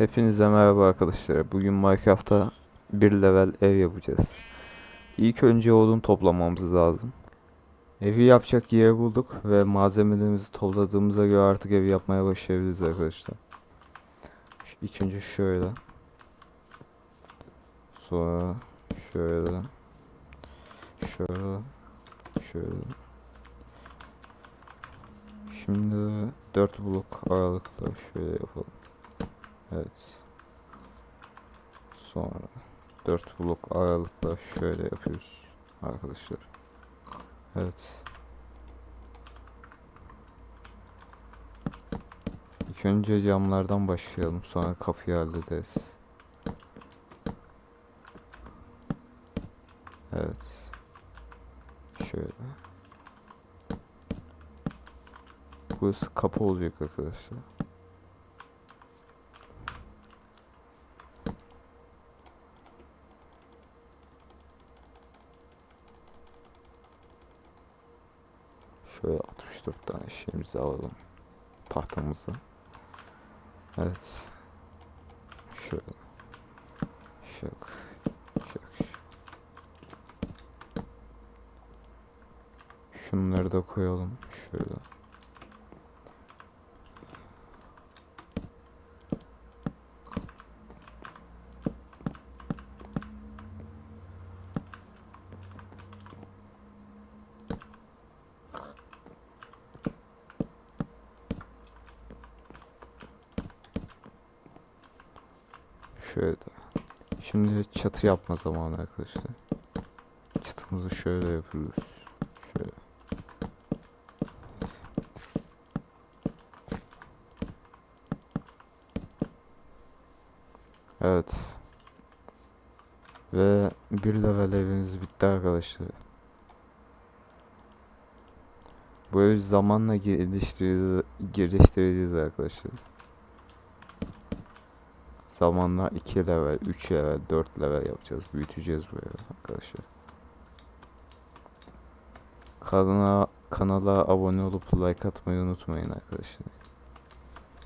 Hepinize merhaba arkadaşlar. Bugün Minecraft'ta bir level ev yapacağız. İlk önce odun toplamamız lazım. Evi yapacak yeri bulduk ve malzemelerimizi topladığımıza göre artık evi yapmaya başlayabiliriz arkadaşlar. İlk önce şöyle. Sonra şöyle. Şöyle. Şöyle. Şimdi 4 blok aralıkla şöyle yapalım. Evet. Sonra 4 blok aralıkla şöyle yapıyoruz arkadaşlar. Evet. İlk önce camlardan başlayalım sonra kapıyı hallederiz. Evet. Şöyle. Burası kapı olacak arkadaşlar. Şöyle 64 tane şeyimizi alalım. Tahtamızı. Evet. Şöyle. Şak. Şak. Şunları da koyalım. Şöyle. Şöyle. Şimdi çatı yapma zamanı arkadaşlar. Çatımızı şöyle yapıyoruz. Şöyle. Evet. Ve bir level evimiz bitti arkadaşlar. Bu ev zamanla geliştireceğiz, geliştireceğiz arkadaşlar. Zamanla 2 level, 3 level, 4 level yapacağız. Büyüteceğiz bu evi arkadaşlar. Kanala, kanala abone olup like atmayı unutmayın arkadaşlar.